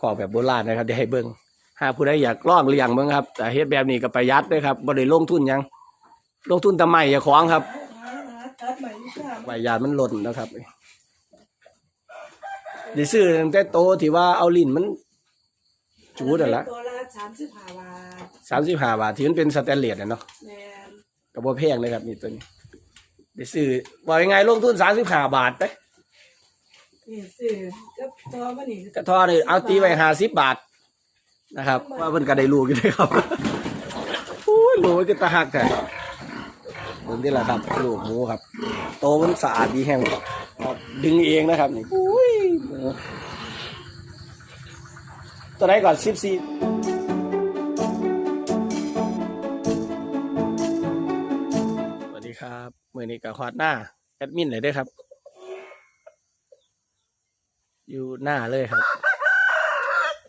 ขอกแบบโบราณนะครับเดี๋ยวให้เบิ่งหากผู้ใดอยากลองเลี้ยงเบิ่งครับ แต่เฮ็ดแบบนี้ก็ประหยัดเด้อครับบ่ได้ลงทุนหยัง ลงทุนแต่ไม้อย่าของครับตัดใหม่ค่ะใบยามันหล่นนะครับได้ซื้อตั้งแต่โตที่ว่าเอาลิ้นมัน จูดอะละตัวละสามสิบห้าบาทสามสิบห้าบาทที่มันเป็นสแตนเลสอะเนาะแมนก็บ่แพงเลยครับนี่ตัวนี้ได้ซื้อว่ายังไงลงทุนสามสิบห้าบาทไป นี่ซื้อก็ตัวมันนี่กระทอนี่เอาตีไว้ห้าสิบบาทนะครับ ว่าเพิ่นก็ได้ลูกอยู่เลยครับโอ้ยลูกมันก็ตะหักแต่เบิ่งนี่แหละครับลูกหมูครับ โตมันสะอาดดีแห้งครับดึงเองนะครับนี่อุ้ยหมูตัวไหนก่อนสิบสี่สวัสดีครับมือนี้กับฮอดหน้าแอดมินเลยเด้วยครับ อยู่หน้าเลยครับ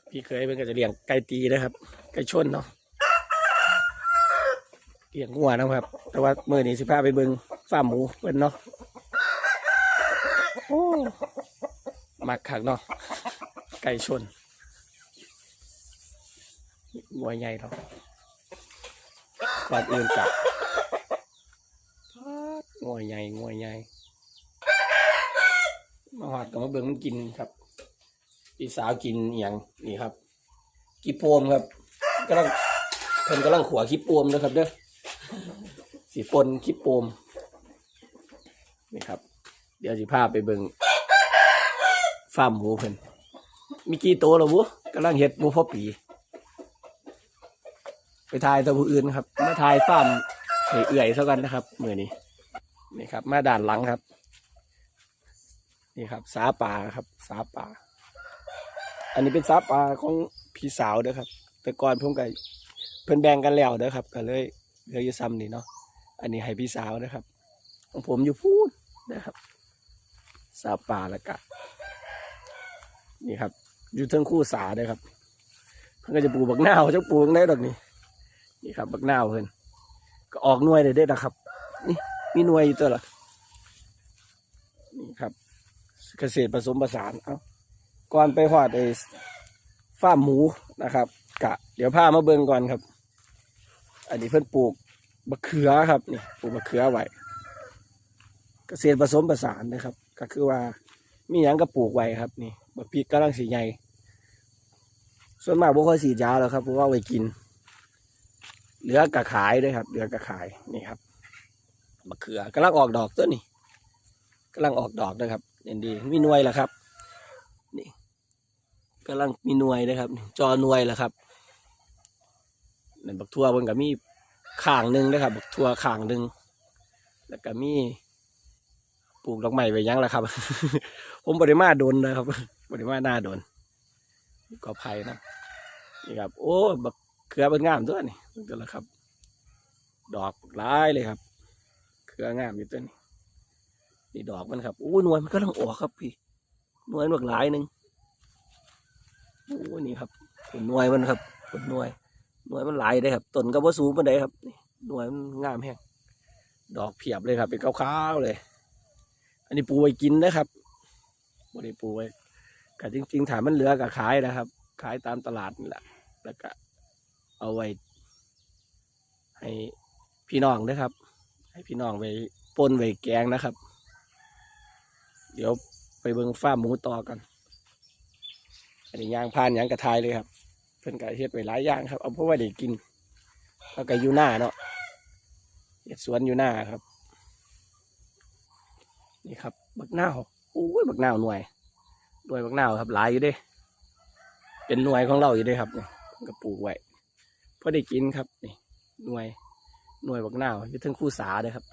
พี่เคยเป็นก็จะเลี้ยงไก่ตีนะครับ ไก่ชนเนาะเลี้ยงงัวนะครับ แต่ว่ามื่อนี้สิพาไปเบิงฟาร์มหมูเพิ่นเนาะโอ้มักคักเนาะไก่ชนงัวใหญ่เนาะก่อนอื่นกับงัวใหญ่งัวใหญ่มาหอดกับมาเบิงมันกินครับ พี่สาวกินอย่างนี่ครับกิโปมครับกำลังเพิ่นกำลังขัวขี้โปมนะครับเด้อสีปนขี้โปมนี่ครับ เดี๋ยวสิพาไปเบิ่งฟาร์มหมูเพิ่นมีกี่โตแล้วบุกำลังเฮ็ดหมูพ่อปี ไปทายตัวผู้อื่นครับ มาทายฟาร์มให้เอื่อยเท่ากันนะครับมือนี้นี่ครับ มาด่านหลังครับ นี่ครับ สาป่าครับ สาป่า อันนี้เป็นซาปลาของพี่สาวเด้อครับ แต่ก่อนผมก็เพิ่นแบ่งกันแล้วเด้อครับ ก็เลยเหลืออยู่ซ้ำนี่เนาะอันนี้ให้พี่สาวนะครับ ของผมอยู่พูดนะครับซาปลาล้วก็นี่ครับ อยู่เทิงคู่สาเด้อครับ เพิ่นก็จะปลูกบักนาวจะปลูกได้ดอกนี่นี่ครับ บักนาวเพิ่นก็ออกหน่วยได้เด้อนะครับ นี่มีหน่วยอยู่ตัวละนี่ครับ เกษตรผสมผสานเอ้า ก่อนไปหอดไอ้ฟาร์มหมูนะครับ กะ เดี๋ยวพามาเบิ่งก่อนครับ อันนี้เพิ่นปลูกมะเขือครับนี่ปลูกมะเขือไว้เกษตรผสมผสานนะครับ ก็คือว่ามีหยังก็ปลูกไว้ครับ นี่บักพริกกำลังสีใหญ่ส่วนมากบ่ค่อยสีดยาแล้วครับเพราะว่าไว้กิน เหลือกะขายด้วยครับ เหลือกะขายนี่ครับมะเขือกำลังออกดอกตัวนี้กำลังออกดอกนะครับเด่นดีมีหน่วยแล้วครับ กำลังมีหน่วยนะครับ จอหน่วยแหล้วครับนั่นบักทัวมันก็มีข่างหนึ่งนะครับ บักทัวข่างหนึ่งแล้วก็มีปลูกดอกไม้ไปยังแล้วครับ ผมบริมาโดนนะครับบริมาหน้าโดนก็ไผ่นะนี่ครับ โอ้บักเครือเป็นงามตัวนี่ตัวละครับ ดอกร้ายเลยครับเครืองามอยู่ตัวนี้นี่ดอกมันครับโอ้หน่วยมันก็ต้องออกครับพี่หน่วยมันบักหลายหนึ่ง โอ้นี่ครับผลหน่วยมันครับผลหน่วยหน่วยมันหลายเลยครับต้นก็บ่สูงปานใดครับนี่หน่วยมันงามแฮงดอกเพียบเลยครับ เป็นขาวๆเลย อันนี้ปูไว้กินนะครับบ่ได้ปูไว้ก็จริง ๆถามมันเหลือก็ขายนะครับ ขายตามตลาดนี่แหละแล้วก็เอาไว้ ให้พี่น้องนะครับ ให้พี่น้องไปปนไว้แกงนะครับ เดี๋ยวไปเบิ่งฟาหมูต่อกัน อันนี้ยางพานยางกระทายเลยครับ เพิ่นก็เฮ็ดไว้หลายอย่างครับ เอาเพราะว่าได้กินแล้วก็อยู่หน้าเนาะเฮ็ดสวนอยู่หน้าครับ นี่ครับบักนาวโอ้ยบักนาวหน่วยหน่วยบักนาวครับหลายอยู่เด้ เป็นหน่วยของเราอยู่เด้ครับนี่ก็ปลูกไว้พอได้กินครับนี่หน่วยหน่วยบักนาวอยู่ทั้งคู่สาเลยครับ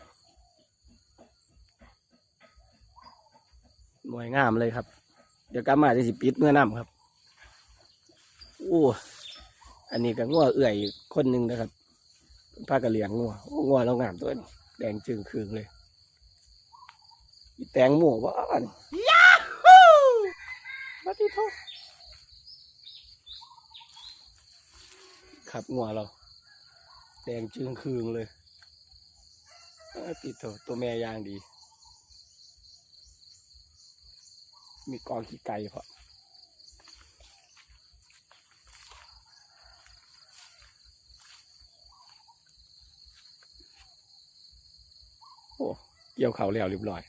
หน่วยงามเลยครับ เดี๋ยวกลับมาจะสิปิดเมื่อน้ำครับ อ้อันนี้ก็งัวเอื่อยคนหนึ่งนะครับพากระเลียงงัวโอ้งัวเรางามตัวนี้แดงจึงคืองเลยแตงหมูว่าอันยาฮูมาที่ทครับงัวเรา แดงจึงคืองเลยมาที่โถตัวแม่ย่างดี มีกองขี้ไก่เพอ เกี่ยวเขาแล้วเรียบร้อย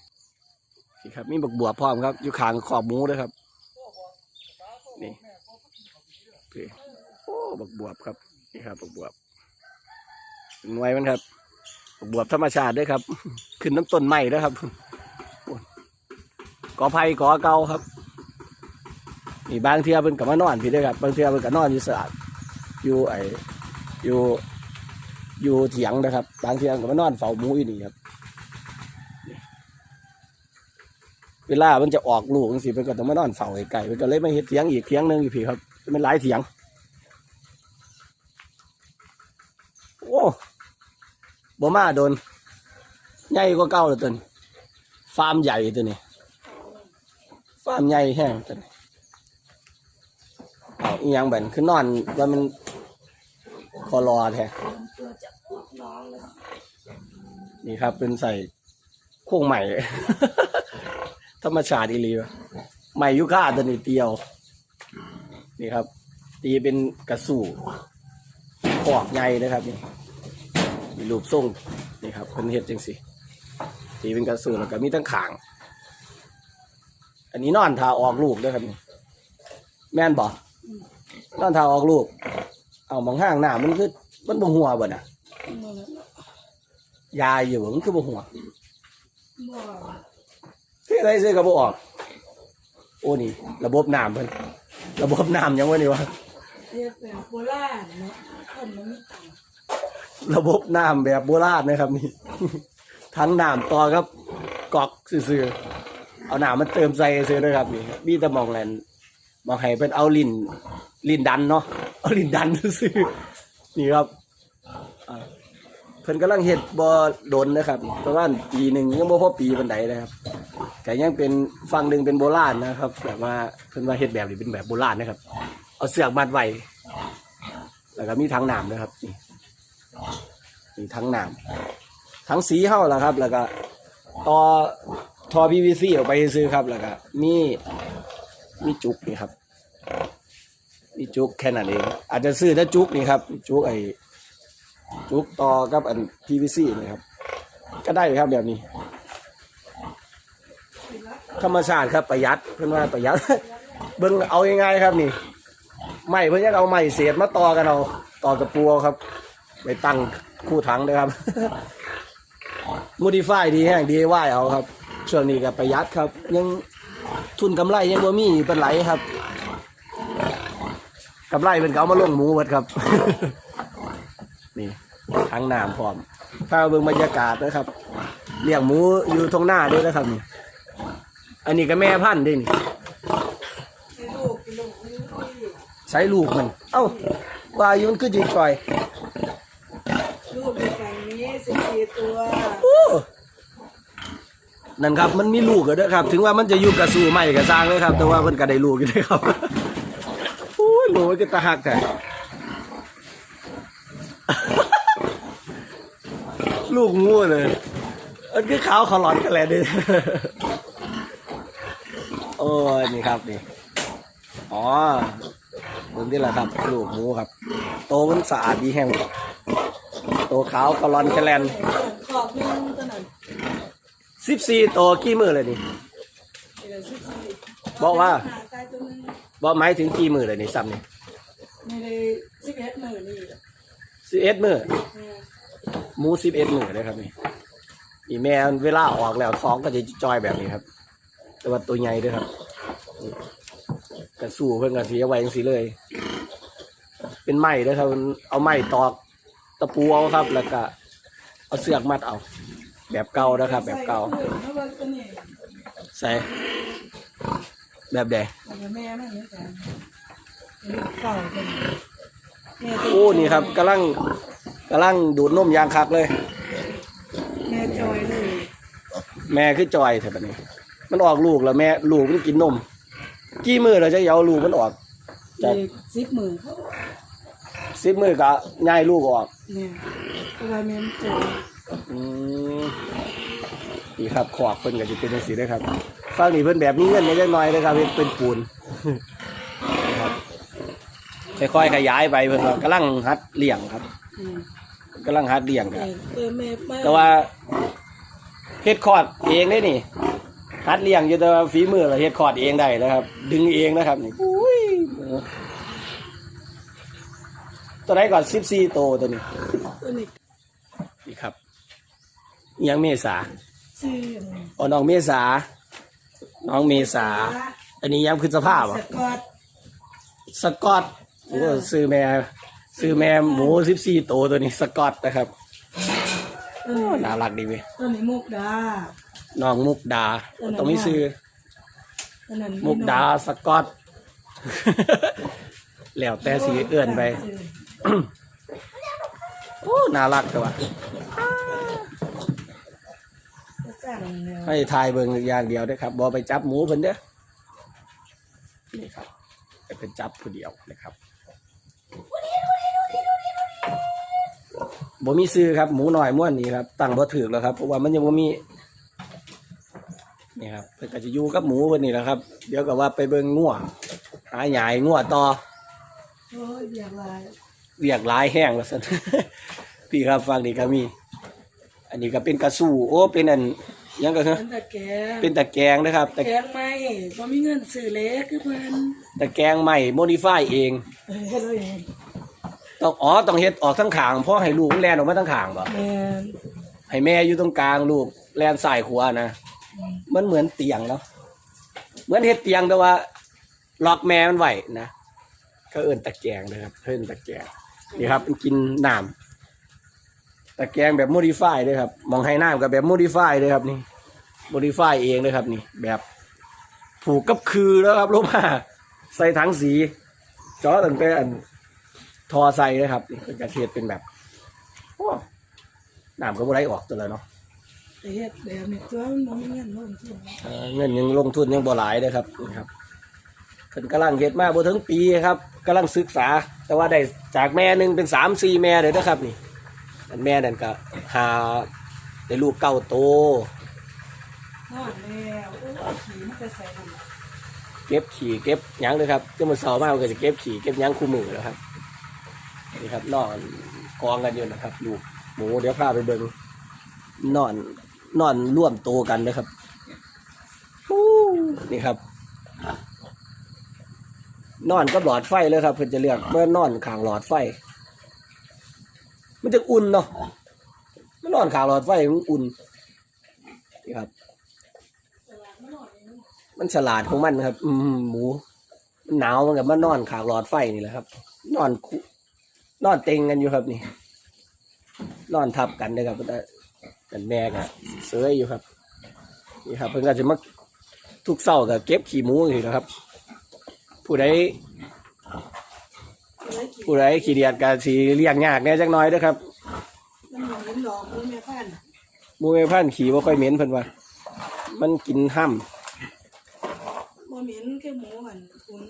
นี่ครับมีบักบวพร้อมครับ อยู่ข้างขอบหมูด้วยครับ นี่โอ้บักบวบครับนี่ครับบักบวบเป็นหน่วยมันครับบักบวบธรรมชาติด้วยครับ ขึ้นน้ำต้นใหม่ด้วครับกอไผ่กอเก่าครับนี่บางเทียเป็นกับมานอนพี่ด้วยครับ บางเทียเป็นกับนอนอยู่สระอยู่ไออยู่อยู่เถียงนะครับ บางเทียกับมานอนเฝ้าหมูอยู่นี่ครับ เวลามันจะออกลูกจังสิเป็นก็ต้องมานอนเฝ้าไก่เป็นก็เลยมาเฮ็ดเถียงอีกเถียงหนึงอยู่พี่ครับเป็นหลายเถียง โอ้บ่มาโดนใหญ่กว่าเก่าเลยตัวนี้ฟาร์มใหญ่ตัวนี้ฟาร์มใหญ่แห้งตัวนี้เอาอีหยังแบนคือนอนว่ามันคอรอแท้ตัวจะออกน้องเลยนี่ครับเป็นใส่โค้งใหม่ ธรรมชาติอีหลีวะใหม่ยุค่าตัวนี้เตียว นี่ครับ ตีเป็นกระสู่ขอกใหญ่นะครับนี่มีรูปทรงนี่ครับเป็นเห็ดจังสิตีเป็นกระสู่แล้วก็มีทั้งขาง อันนี้นอนทาออกลูกด้วยครับนี่แม่นบ่นอนทาออกลูก เอามองห้างหน้ามันคือมันบ่หัวบ่น่ะนั่นแหละยายอยู่บ่มันคือบ่หัวบ่ ที่อะไรซื้อกับบ่ออก โอ้นี่ ระบบน้ำเพิ่นระบบน้ำยังวะนี่วะเรียกแบบโบราณเนาะคนมันไม่ต่างระบบน้ำแบบโบราณนะครับนี่ ทั้งน้ำต่อครับกอกซื่อๆเอาน้ำมันเติมใส่ซื่อๆนะครับนี่มีแต่มองแลนมองให้เป็นเอาลิ้นลิ้นดันเนาะเอาลิ้นดันซื่อๆนี่ครับอ่า เพิ่นกำลังเฮ็ดบ่โดนนะครับประมาณปีหนึ่งยังบ่พอปีปานใดนะครับแต่ยังเป็นฟังหนึ่งเป็นโบราณนะครับแบบว่าเพิ่นว่าเฮ็ดแบบนี้เป็นแบบโบราณนะครับ เอาเสือกมัดไว้แล้วก็มีถังน้ำนะครับนี่มีทั้งน้ำทั้งสีเข้าแล้วครับ แล้วก็ต่อทอ PVC ออกไปซื้อครับแล้วก็มีมีจุกนี่ครับมีจุกแค่นั้นเอง อาจจะซื้อถ้าจุกนี่ครับ จุกไอ้ จุกต่อกับอัน PVC นี่ครับ ก็ได้ครับแบบนี้ ธรรมชาติครับประหยัดเพื่อนว่าประหยัด เบิ่งเอาง่ายๆครับนี่ไม้เพื่อนจะเอาไม้เศษมาต่อกันเอาต่อตะปูเอาครับ ไปตั้งคู่ถังเลยครับโมดิฟายดีแห้งดีว่ายเอาครับ ช่วงนี้ก็ประหยัดครับ ยังทุนกำไรยังบ่มีเป็นไหลครับกำไรเป็นเขาเอามาลงหมูเบิดครับ นี่ทั้งน้ำพร้อมถ้าเบิ่งบรรยากาศนะครับเลี้ยงหมูอยู่ตรงหน้าด้วยนะครับนี่อันนี้ก็แม่พันธุ์ด้วยนี่ให้ลูกลูกลูกลูกใช้ลูกมัน เอ้าว่าอยู่มันคือจีจอยลูกอยู่ฝั่งนี้สิบสี่ตัวโอ้นั่นครับมันมีลูกกันด้วยครับ ถึงว่ามันจะอยู่กับสู่ใหม่กับสร้างเลยครับ แต่ว่ามันก็ได้ลูกอยู่ด้วยครับโอ้ยหนูมันก็ตาหักแต่ ลูกงูเลยมันคือขาวขาวหลอนกันแหละดิโอ้ยนี่ครับนี่อ๋อเบิ่งที่ละครับลูกหมูครับ โตมันสะอาดดีแห้งโตขาวขาวหลอนแคลนขอบหนึงตัวนั้นสิบสี่ตัวกี่มือเลยนี่เดี๋ยวสิบสี่บอกว่าหาตายตัวหนึงบอกหมายถึงกี่มือเลยนี่ซ้ำนี่ไม่ได้สิบเอ็ดหมื่นนี่สิบเอ็ดมือเนี่ย หมูสิบเอ็ดมือเลยครับนี่อีแม่เวลาออกแล้วท้องก็จะจอยแบบนี้ครับ แต่ว่าตัวใหญ่ด้วยครับกระสู้เพิ่นกระสีเอาไว้ยังสีเลย เป็นไม้ด้วยครับเอาไม้ตอกตะปูเอาครับ แล้วก็ เอาเสือกมัดเอา แบบเก่านะครับ แบบเก่าใส่แบบใดแล้วก็แม่มันเหมือนกันลูกเก่าตัวนี้แม่ตัวโอ้นี่ครับกำลัง กำลังดูดนมยางคักเลย แม่จอยเลยแม่คือจอยแถวนี้ มันออกลูกแล้วแม่ลูกมันกินนม กี่มือเราจะเอาลูกมันออกจากเด็กสิบหมื่นเขาสิบมือก็ย้ายลูกออก เนี่ยเพราะว่าแม่มันจอยอืมนี่ครับขอบเพิ่นก็จะเป็นจังซี่เด้อครับฟังนี่เพิ่นแบบนี้เงินนิดหน่อยเลยครับเฮ็ดเป็นปูนนะครับค่อยๆขยายไปเพิ่นก็กำลังหัดเลี้ยงครับ อืม กำลังหัดเลี้ยงคแต่รับแต่แม่ป้าแต่ว่าเฮ็ดคอร์ดเองได้นี่ฮัดเลี้ยงอยู่แต่ว่าฝีมือเราเฮ็ดคอร์ดเองได้นะครับ ดึงเองนะครับนี่อุ้ยหมูตัวไหนก่อนสิบสี่โตวตัวนี้ตัวนี้นี่ครับอิหยังเมษาชื่ออ๋อน้องเมษา น้องเมษา อันนี้ยังพฤษภาพสอะกอตสกอตโอ้ซื้อแม่ ซื้อแม่หมูสิบสี่ตัวตัวนี้สกอตนะครับเอโอ้อน่ารักดีเว้ยตัวนี้มุกดาน้องมุกดาตรงนี้ซื้อตัวนั้นมุกดาสกอต แล้วแต่สีเอื่อนไป โอ้น่ารักแต่ว่าสั่งแนวให้ทายเบิ่งอย่างเดียวเด้อครับบอไปจับหมูเพิ่นเด้อนี่ครับไปเป็นจับผู้เดียวนะครับ บ่มีซื้อครับ หมูหน่อยม้วนนี่ครับตั้งบ่ถือแล้วครับเพราะว่ามันยังบ่มีนี่ครับเพิ่นก็จะอยู่กับหมูเพิ่นนี่แหละครับ เดี๋ยวก็ว่าไปเบิ่งงัวหาหยายงัวต่อโอ้ยอยากลายเรียกหลายแห้งแล้วซั่น พี่ครับฟังนี่ก็มี อันนี้ก็เป็นกระสู่โอ้เป็นอันหยังก็คือเป็นตะแกรงเป็นตะแกรงนะครับตะแกงไหมบ่มีเงินซื้อเล็กคือเพิ่นตะแกรงใหม่โมดิฟายเอง เออเฮ็ดเอาเอง ต้องอ๋อต้องเฮ็ดออกทั้งขางเพราะให้ลูกมันแลนออกมาทั้งขางบ่แม่นให้แม่อยู่ตรงกลางลูกแลนสายขวานะมันเหมือนเตียงเนาะเหมือนเฮ็ดเตียงแต่ว่า ล็อกแม่มันไว้นะก็เอิ้นตะแกรงนะครับเอิ้นตะแกรงนี่ครับมันกินน้ำตะแกรงแบบโมดิฟายด้วยครับมองให้น้ำกับแบบโมดิฟายด้วยครับนี่โมดิฟายเองเลยครับนี่ แบบผูกกับคือแล้วครับลูกมาใส่ถังสีจอตั้งแต่อัน ทอใส่นะครับนี่เป็นกระเทียดเป็นแบบโอ้น้ำก็บ่ได้ออกตัวแล้วเนาะแต่เฮ็ดแบบนี้ตัวมันบ่มีเงินลงทุนเอ่อเงินยังลงทุนยังบ่หลายเลยครับนี่ครับเพิ่นกำลังเฮ็ดมาบ่ถึงปีครับกำลังศึกษา แต่ว่าได้จากแม่หนึ่งเป็นสามสี่แม่เลยนะครับนี่อันแม่นั่นก็หาได้ลูกเก้าโต นอนแล้วโอ้ยขี่มันจะใส่ลง เก็บขี่เก็บหยังเลยครับจะมาเสาร์มากก็จะเก็บขี่เก็บหยังคู่มือแล้วครับ นี่ครับนอนกองกันอยู่นะครับลูกหมูเดี๋ยวพาไปเบิ่งนอน นอนร่วมโตกันนะครับนี่ครับ นอนกับหลอดไฟเลยครับ เพื่อจะเลือกเมื่อนอนขางหลอดไฟ มันจะอุ่นเนาะมันนอนขางหลอดไฟมันอุ่นนี่ครับ มันฉลาดของมันครับ อืมหมูหนาวมันกับมันนอนขางหลอดไฟนี่แหละครับ นอนคุ นอนเต็งกันอยู่ครับนี่ นอนทับกันเลยครับแต่กันแม่กะเสืออยู่ครับ นี่ครับ เพิ่นก็จะมาทุกเศร้ากับเก็บขี้หมูอยู่นะครับ ผู้ใดเอ้ยขี่ผู้ใดขี้เดียดกับสีเลี้ยงยากแหน่จักหน้อยเด้อครับมันบ่เห็นดอกมันแม่พันธุ์หมูแม่พันธุ์ขี่บ่ค่อยเหม็นเพิ่นว่า มันกินห้ำบ่เหม็นคือหมูมันคุณ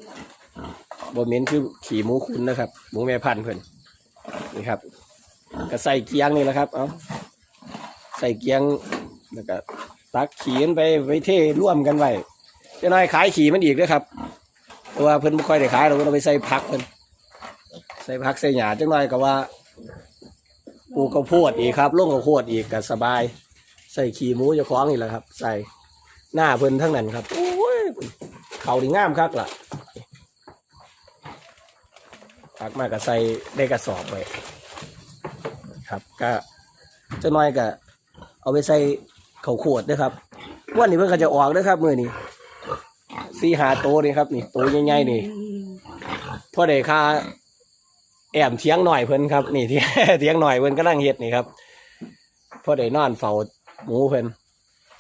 บเหม็นคือขี่หมูคุณนะครับ หมูแม่พันธุ์เพิ่น นี่ครับก็ใส่เกียงนี่แหละครับ เอาใส่เกียงแล้วก็ตักขี่มันไปไปเทร่วมกันไว้เจะน้อยขายขี่มันอีกด้วยครับเพราะว่าเพิ่นไม่ค่อยได้ขายเราเราไปใส่ผักเพิ่นใส่ผักใส่หญ้าจังน้อยก็ว่าปลูกข้าวโพดอีกครับลงข้าวโพดอีกก็สบาย ใส่ขี่หมูจะคล้องนี่แหละครับ ใส่หน้าเพิ่นทั้งนั้นครับโอ้ยเขาดีงามครับล่ะักมาก็ใส่ได้กระสอบไว้ครับ ก็จะน้อยก็เอาไปใส่เข่าขวดด้วยครับวันนี้เพิ่งก็จะออกด้วยครับ มือนี้สีหาโตนี่ครับ นี่โตใหญ่ๆนี่พ่อเด็ค่าแอมเทียงหน่อยเพิ่นครับ นี่ที่เทียงหน่อยเพิ่นก็นั่งเฮ็ดนี่ครับพ่อเด็นอนเฝ้าหมูเพิ่น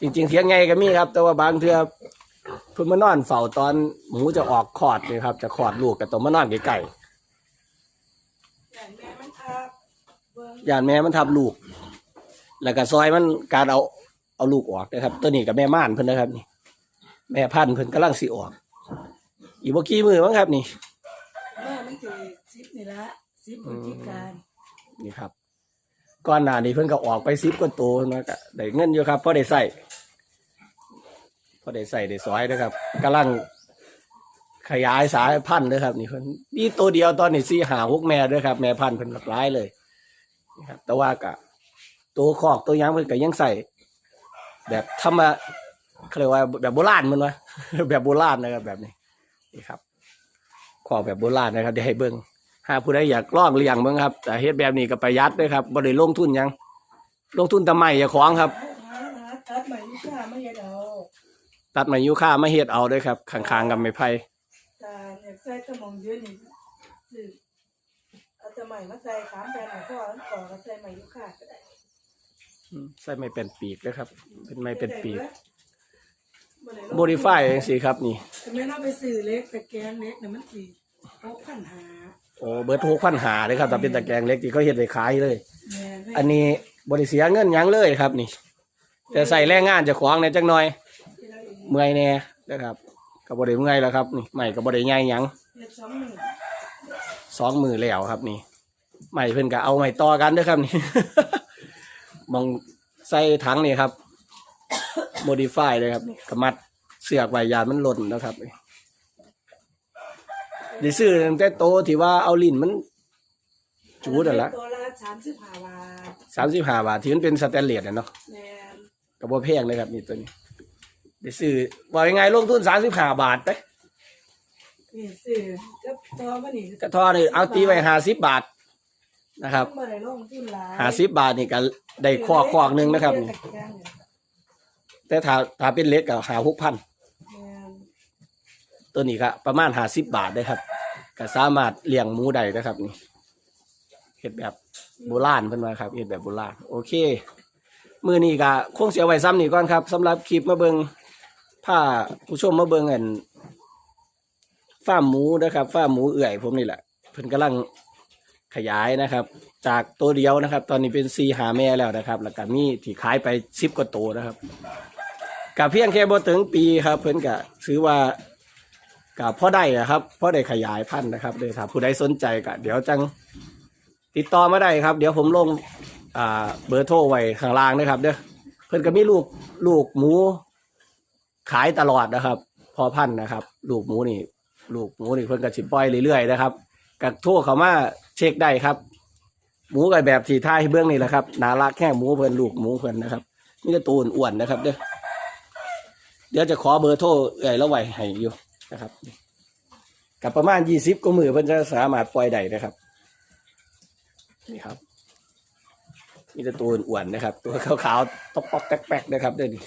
จริง ๆ เทียงไงก็มีครับ แต่ว่าบางเทื่อเพิ่นมานอนเฝ้าตอนหมูจะออกคอดนี่ครับ จะคอดลูกก็ต้องมานอนใกล้ๆ อย่างแม่มันทับเบิ่ง ยานแม่มันทับลูก แล้วก็ซอยมันการเอาเอาลูกออกนะครับ ตัวนี้กับแม่ม่านเพิ่นนะครับนี่ แม่พันธุ์เพิ่นกำลังสิออก อีกบ่กี่มือมั้งครับนี่แม่มันสิสิบนี่ละสิบพฤศจิกายนนี่ครับก่อนหน้านี้เพิ่นก็ออกไปซิบกว่าตัวนะก็ได้เงินอยู่ครับพอได้ใส่พอได้ใส่ได้ซอยนะครับกำลังขยายสายพันธุ์นะครับ นี่เพิ่นมีตัวเดียวตอนนี้สี่หาหกแม่ด้วยครับ แม่พันธุ์เพิ่นหลากหลายเลย นะครับ แต่ว่าก็ตัวคอกตัวยังเพิ่นก็ยังใส่แบบธรรมะเขาเรียกว่าแบบโบราณมันวะแบบโบราณนะครับแบบนี้นี่ครับขอแบบโบราณนะครับเดี๋ยวให้เบิ้งหาผู้ใดอยากลองเลี้ยงเบิ้งครับ แต่เฮ็ดแบบนี้ก็ประหยัดด้วยครับบ่ได้ลงทุนยังลงทุนแตะไม้อย่าของครับ ตัดใหม่ลูค้าไม่เห็นเอาตัดไม้ยูค่ามาเฮ็ดเอาด้วยครับข้างๆกับไม้ไผ่ตาเนี่ยใส่ตะมองเยอะนี่ซื้อเอาตะให ม่มาใส่สามแผ่นของพ่อแล้วต่อก็ใส่ใหม่ลูกค้าก็ได้อืมใส่ไม้เป็นปีกด้วยครับ เป็นไม้เป็นปีกบ่ได้ลงโมดิฟายจังซี่ครับนี่แต่แม่เราไปซื้อเล็กแต่แกงเล็กเนี่ยมันสี่หกพันหาโอ้เบิร์ดหกพันหาเลยครับแต่เป็นตะแกรงเล็กที่เขาเฮ็ดไว้ขายเลย แม่ไม่อันนี้บริเสียเงินหยังเลยครับนี่แต่ใส่แรงงานเจะขวางในอยจักหน่อย ที่เราเองเมื่อยแน่นะครับก็บ่ได้เมื่อยแล้วครับนี่ใหม่ก็บ่ได้ใหญ่หยังเล็กสองหมื่นสองมือแล้วครับนี่ ใหม่เพิ่นก็เอาใหม่ต่อกันเด้อครับนี่ มองใส่ถังนี่ครับ modify เลยครับนี่กมัดเสือกไว้ยานมันหล่นนะครับนี่ได้ซื้อตั้งแต่โตที่ว่าเอาลิ้นมัน จูดอะละตัวละสามสิบห้าบาทสามสิบห้าบาทที่มันเป็นสแตนเลสอะเนาะแม่นกับบ่แพงเลยครับนี่ตัวนี้ได้ซื้อว่ายังไงลงทุนสามสิบห้าบาทไปนี่ซื้อก็ตัวมันนี่กระทอนี่เอาตีไว้ห้าสิบบาท นะครับเมื่อไรลงทุนหลายห้าสิบบาทนี่ก็ได้คอกคอกหนึ่งนะครับนี่ตแกงเนี่ยแต่ถ้าถ้าเป็นเล็กก็หาหกพันแม่นตัวนี้ก็ประมาณห้าสิบบาทได้ครับก็สามารถเลี้ยงหมูได้นะครับนี่เห็ดแบบโบราณเพิ่นว่าครับเห็ดแบบโบราณโอเคมือนี้ก็คงเสียไว้ซ้ำนี่ก่อนครับสำหรับคลิปมาเบิงผ้าผู้ชมมาเบิงอันฟาร์มหมูนะครับฟาร์มหมูเอื่อยผมนี่แหละเพิ่นกำลัง ขยายนะครับ จากตัวเดียวนะครับ ตอนนี้เป็นซีหาแม่แล้วนะครับ แล้วก็มีที่ขายไปสิบกว่าตัวนะครับกับเพียงแค่บ่ถึงปีครับ เพิ่นก็ถือว่ากับพ่อได้อะครับพ่อได้ขยายพันธุ์นะครับเดี๋ยวถ้าผู้ใดสนใจก็เดี๋ยวจังติดต่อมาได้ครับ เดี๋ยวผมลงอ่าเบอร์โทรไว้ข้างล่างนะครับเด้อเพิ่นก็มีลูกลูกหมูขายตลอดนะครับ พอพันธุ์นะครับ ลูกหมูนี่ ลูกหมูนี่เพิ่นก็สิปล่อยเรื่อยๆนะครับก็โทรเขามา เช็คได้ครับ หมูกับแบบที่ท่ายให้เบื้องนี่แหละครับน่ารักแค่หมูเพิ่นลูกหมูเพิ่นนะครับมีแต่ตัวอ้วนๆนะครับเด้อเดี๋ยวจะขอเบอร์โทรเอ่ยแล้วไว้ให้อยู่นะครับกับประมาณยี่สิบก็มือเพิ่นจะสามารถปล่อยได้นะครับ นี่ครับมีแต่ตัวอ้วนๆนะครับ ตัวขาวๆตอกปอกๆแป๊กๆนะครับเดี๋ยวนี้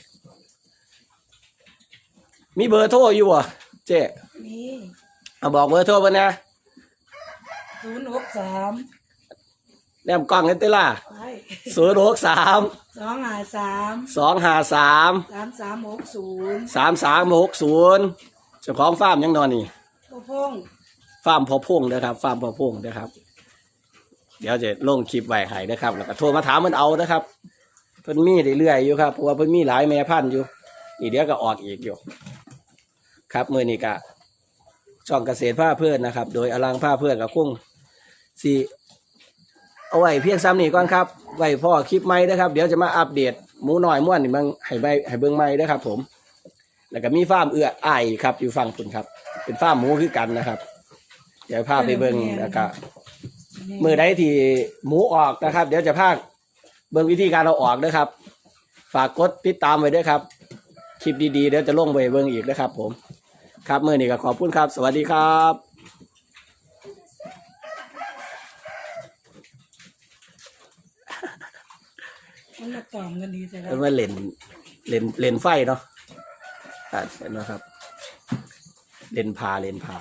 มีเบอร์โทรอยู่อะเจ๊นี่เอาบอกเบอร์โทรมานะ ศูนย์หกสามแนมกล้องกันเต้ล่ะไปศูนย์หกสามสองห้าสามสองห้าสามสามสามหกศูนย์สามสามหกศูนย์เจ้าของฟาร์มยังนอนนี่ พ่อพงษ์ฟาร์มพอพงนะครับฟาร์มพอพงนะครับ เดี๋ยวจะลงคลิปไว้ให้นะครับ แล้วก็โทรมาถามมันเอานะครับเพิ่นมีเรื่อยๆอยู่ครับเพราะว่าเพิ่นมีหลายแม่พันธุ์อยู่นี่เดี๋ยวก็ออกอีกอยู่ ครับมือนี้ก็ช่องเกษตรผ้าเพื่อนนะครับ โดยอลังผ้าเพื่อนกับคุ้ง สีเอาไว้เพียงซ้ำนี่ก่อนครับ ไว้พ่อคลิปใหม่นะครับ เดี๋ยวจะมาอัปเดตหมูหน้อยม่วนนี่มันให้ใบให้เบิ่งใหม่นะครับ ผม แล้วก็มีฟาร์มเอื้ออ้ครับ อยู่ฝั่งคุณครับ เป็นฟาร์มหมูคือกันนะครับเดี๋ยวพาไปเบิ่งแล้วก็มือใดที่หมูออกนะครับ เดี๋ยวจะพาเบิ่งวิธีการเอาออกนะครับ ฝากกดติดตามไว้ด้วยครับคลิปดีๆเดี๋ยวจะลงไปเบิ่งอีกนะครับ ผม ครับมือนี้ก็ขอบคุณครับ สวัสดีครับ มันมาตอมกันดีแต่ละแล้วมาเลนเลนเลนไฟเนาะอะเห็นไหมครับ เลนพาเลนพา